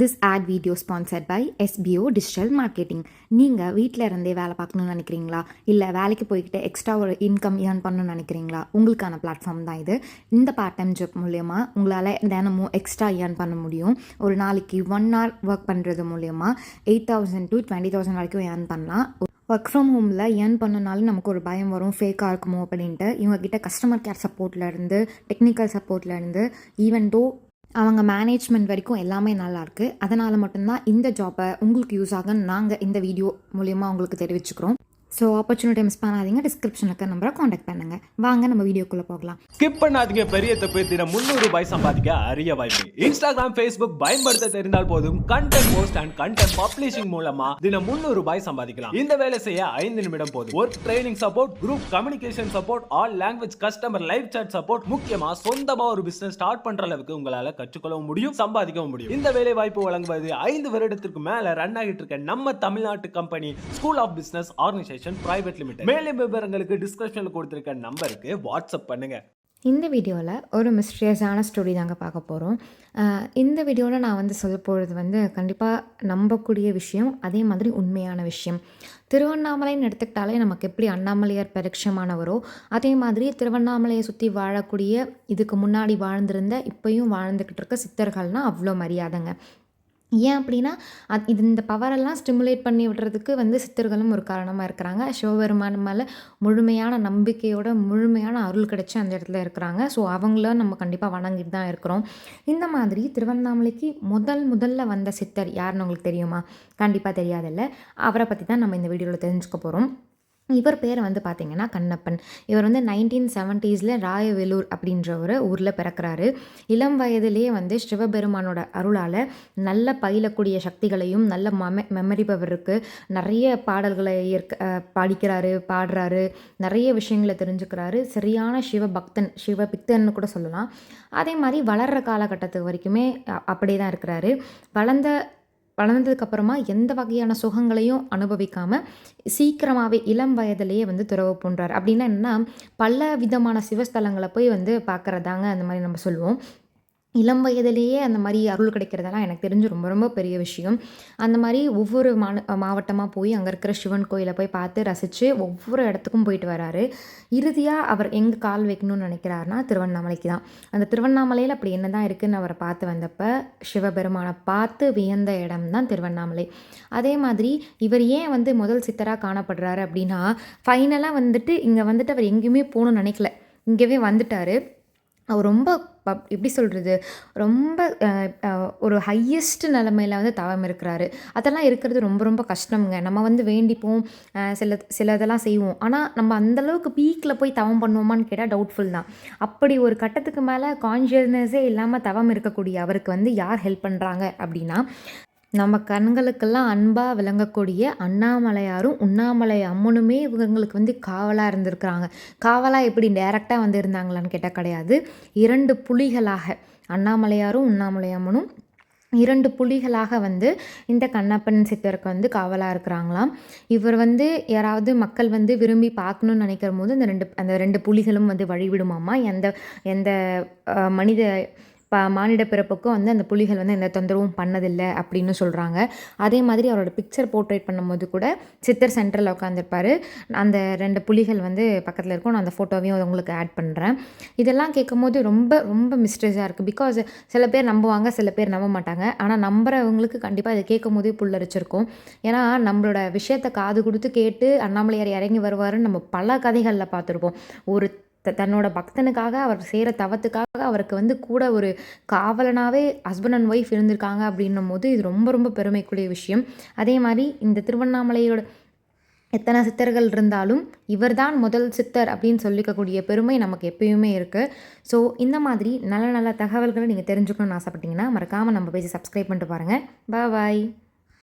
This ad video sponsored by SPO digital marketing நீங்கள் வீட்டில் இருந்தே வேலை பார்க்கணும்னு நினைக்கிறீங்களா? இல்லை வேலைக்கு போய்கிட்டு எக்ஸ்ட்ரா ஒரு இன்கம் ஏர்ன் பண்ணணும்னு நினைக்கிறீங்களா? உங்களுக்கான பிளாட்ஃபார்ம் தான் இது. இந்த பார்ட் டைம் ஜாப் மூலயமா உங்களால் தினமும் எக்ஸ்ட்ரா ஏர்ன் பண்ண முடியும். ஒரு நாளைக்கு ஒன் ஹவர் ஒர்க் பண்ணுறது மூலயமா eight thousand to twenty thousand வரைக்கும் ஏர்ன் பண்ணலாம். ஒர்க் ஃப்ரம் ஹோமில் ஏர்ன் பண்ணனாலும் நமக்கு ஒரு பயம் வரும். ஃபேக்காக இருக்குமோ அப்படின்ட்டு. இவங்ககிட்ட கஸ்டமர் கேர் சப்போர்ட்லேருந்து டெக்னிக்கல் சப்போர்ட்லேருந்து ஈவன் தோ அவங்க மேனேஜ்மெண்ட் வரைக்கும் எல்லாமே நல்லாயிருக்கு அதனால் மட்டும்தான் இந்த ஜாப்பை உங்களுக்கு யூஸ் ஆகுன்னு நாங்கள் இந்த வீடியோ மூலயமா உங்களுக்கு தெரிவிச்சுக்கிறோம். ஸோ ஆப்பர்ச்சுனிட்டி மிஸ் பண்ணாதீங்க. டிஸ்கிரிப்ஷனில் இருக்க நம்பரை காண்டாக்ட் பண்ணுங்கள் வாங்க நம்ம வீடியோக்குள்ளே போகலாம். ஸ்கிப் பண்ணாதீங்க. பெரிய தப்பு தினம் முந்நூறு ரூபாய் சம்பாதிக்க அரிய வாய்ப்பு. இன்ஸ்டாகிராம் ஃபேஸ்புக் பயன்படுத்த தெரிந்தால் போதும். Content post and content publishing மூலமா தினம் முந்நூறு ரூபாய் சம்பாதிக்கலாம். இந்த வேலை செய்ய ஐந்து நிமிடம் போதும். Work training support group communication support all language customer live chat support முக்கியமா சொந்தமா ஒரு பிசினஸ் ஸ்டார்ட் பண்ற அளவுக்கு உங்களால கற்றுக்கொள்ளவும் முடியும் சம்பாதிக்கவும் முடியும். இந்த வேலை வாய்ப்பு வழங்குவது ஐந்து வருடத்திற்கு மேல ரன் ஆகிட்டு இருக்க நம்ம தமிழ்நாட்டு company school of business organisation private limited மேலும் விவரங்களுக்கு டிஸ்கிரிப்ஷன்ல கொடுத்திருக்க நம்பருக்கு வாட்ஸ்அப் பண்ணுங்க. இந்த வீடியோவில் ஒரு மிஸ்டீரியஸான ஸ்டோரி தாங்க பார்க்க போகிறோம் இந்த வீடியோவில் நான் வந்து சொல்ல போகிறது வந்து கண்டிப்பாக நம்பக்கூடிய விஷயம் அதே மாதிரி உண்மையான விஷயம். திருவண்ணாமலைன்னு எடுத்துக்கிட்டாலே நமக்கு எப்படி அண்ணாமலையார் பரிட்சமானவரோ அதே மாதிரி திருவண்ணாமலையை சுற்றி வாழக்கூடிய இதுக்கு முன்னாடி வாழ்ந்திருந்த இப்பயும் வாழ்ந்துக்கிட்டு இருக்க சித்தர்கள்னால் அவ்வளோ மரியாதைங்க. ஏன் அப்படின்னா அது இது இந்த பவரெல்லாம் ஸ்டிமுலேட் பண்ணி விடுறதுக்கு வந்து சித்தர்களும் ஒரு காரணமாக இருக்கிறாங்க. சிவபெருமான் மேலே முழுமையான நம்பிக்கையோட முழுமையான அருள் கிடைச்சி அந்த இடத்துல இருக்கிறாங்க. ஸோ அவங்கள நம்ம கண்டிப்பாக வணங்கிட்டு தான் இருக்கிறோம். இந்த மாதிரி திருவண்ணாமலைக்கு முதல் முதல்ல வந்த சித்தர் யாருன்னு உங்களுக்கு தெரியுமா? கண்டிப்பாக தெரியாதில்ல. அவரை பற்றி தான் நம்ம இந்த வீடியோவில் தெரிஞ்சுக்க போகிறோம் இவர் பேர் வந்து பார்த்திங்கன்னா கண்ணப்பன். இவர் வந்து நைன்டீன் செவன்ட்டீஸில் ராயவேலூர் அப்படின்ற ஒரு ஊரில் பிறக்கிறாரு. இளம் வயதிலேயே வந்து சிவபெருமானோட அருளால் நல்ல பயிலக்கூடிய சக்திகளையும் நல்ல மெம மெமரி பவர் இருக்குது நிறைய பாடல்களை ஏற்க படிக்கிறாரு பாடுறாரு. நிறைய விஷயங்களை தெரிஞ்சுக்கிறாரு. சரியான சிவபக்தன் சிவபிக்தன்னு கூட சொல்லலாம். அதே மாதிரி வளர்கிற காலகட்டத்து வரைக்குமே அப்படியே தான் இருக்கிறாரு. வளர்ந்த வளர்ந்ததுக்கப்புறமா எந்த வகையான சுகங்களையும் அனுபவிக்காமல் சீக்கிரமாகவே இளம் வயதிலேயே வந்து துறவு போன்றார் அப்படின்னா என்னென்னா பல விதமான சிவஸ்தலங்களை போய் வந்து பார்க்குறதாங்க அந்த மாதிரி நம்ம சொல்லுவோம். இளம் வயதிலேயே அந்த மாதிரி அருள் கிடைக்கிறதெல்லாம் எனக்கு தெரிஞ்சு ரொம்ப ரொம்ப பெரிய விஷயம். அந்த மாதிரி ஒவ்வொரு மாந மாவட்டமாக போய் அங்கே இருக்கிற சிவன் கோயிலை போய் பார்த்து ரசித்து ஒவ்வொரு இடத்துக்கும் போயிட்டு வராரு. இறுதியாக அவர் எங்கே கால் வைக்கணும்னு நினைக்கிறாருனா திருவண்ணாமலைக்கு தான். அந்த திருவண்ணாமலையில் அப்படி என்ன தான் இருக்குதுன்னு அவரை பார்த்து வந்தப்போ சிவபெருமானை பார்த்து வியந்த இடம் தான் திருவண்ணாமலை. அதே மாதிரி இவர் ஏன் வந்து முதல் சித்தராக காணப்படுறாரு அப்படின்னா ஃபைனலாக வந்துட்டு இங்கே வந்துட்டு அவர் எங்கேயுமே போகணும்னு நினைக்கல. இங்கேவே வந்துட்டார். அவர் ரொம்ப எப்படி சொல்கிறது ரொம்ப ஒரு ஹையஸ்ட் நிலமையில் வந்து தவம் இருக்கிறாரு. அதெல்லாம் இருக்கிறது ரொம்ப ரொம்ப கஷ்டம்ங்க. நம்ம வந்து வேண்டிப்போம் சில சில இதெல்லாம் செய்வோம். ஆனால் நம்ம அந்தளவுக்கு பீக்கில் போய் தவம் பண்ணுவோமான்னு கேட்டால் டவுட்ஃபுல் தான். அப்படி ஒரு கட்டத்துக்கு மேலே கான்ஷியஸ்னஸே இல்லாமல் தவம் இருக்கக்கூடிய அவருக்கு வந்து யார் ஹெல்ப் பண்ணுறாங்க அப்படின்னா நம்ம கண்களுக்கெல்லாம் அன்பாக விளங்கக்கூடிய அண்ணாமலையாரும் உண்ணாமலை அம்மனுமே இவங்களுக்கு வந்து காவலாக இருந்திருக்கிறாங்க. காவலாக எப்படி டைரெக்டாக வந்து இருந்தாங்களான்னு கேட்டால் கிடையாது. இரண்டு புலிகளாக அண்ணாமலையாரும் உண்ணாமலை அம்மனும் இரண்டு புலிகளாக வந்து இந்த கண்ணப்பன் சித்தருக்கு வந்து காவலாக இருக்கிறாங்களாம். இவர் வந்து யாராவது மக்கள் வந்து விரும்பி பார்க்கணுன்னு நினைக்கிற போது அந்த ரெண்டு அந்த ரெண்டு புலிகளும் வந்து வழிவிடுமாம்மா? எந்த எந்த மனித மானிட பிறப்புக்கும் வந்து அந்த புலிகள் வந்து எந்த தொந்தரவும் பண்ணதில்லை அப்படின்னு சொல்கிறாங்க அதே மாதிரி அவரோட பிக்சர் போர்ட்ரேட் பண்ணும்போது கூட சித்தர் சென்டரில் உட்காந்துருப்பார் அந்த ரெண்டு புலிகள் வந்து பக்கத்தில் இருக்கும். நான் அந்த ஃபோட்டோவையும் உங்களுக்கு ஆட் பண்ணுறேன் இதெல்லாம் கேட்கும்போது ரொம்ப ரொம்ப மிஸ்டேஸாக இருக்குது பிகாஸ் சில பேர் நம்புவாங்க சில பேர் நம்ப மாட்டாங்க. ஆனால் நம்புறவங்களுக்கு கண்டிப்பாக இதை கேட்கும் போதே புல்லரிச்சிருக்கும். ஏன்னா நம்மளோட விஷயத்தை காது கொடுத்து கேட்டு அண்ணாமலையார் இறங்கி வருவாருன்னு நம்ம பல கதைகளில் பார்த்துருப்போம். ஒரு த தன்னோட பக்தனுக்காக அவர் செய்கிற தவத்துக்காக அவருக்கு வந்து கூட ஒரு காவலனாகவே ஹஸ்பண்ட் அண்ட் ஒய்ஃப் இருந்திருக்காங்க அப்படின்னும் போது இது ரொம்ப ரொம்ப பெருமைக்குரிய விஷயம். அதே மாதிரி இந்த திருவண்ணாமலையோட எத்தனை சித்தர்கள் இருந்தாலும் இவர் தான் முதல் சித்தர் அப்படின்னு சொல்லிக்கக்கூடிய பெருமை நமக்கு எப்பயுமே இருக்குது ஸோ இந்த மாதிரி நல்ல நல்ல தகவல்களை நீங்கள் தெரிஞ்சுக்கணும்னு ஆசைப்பட்டீங்கன்னா மறக்காமல் நம்ம பேஜை சப்ஸ்கிரைப் பண்ணிட்டு பாருங்கள் பாய்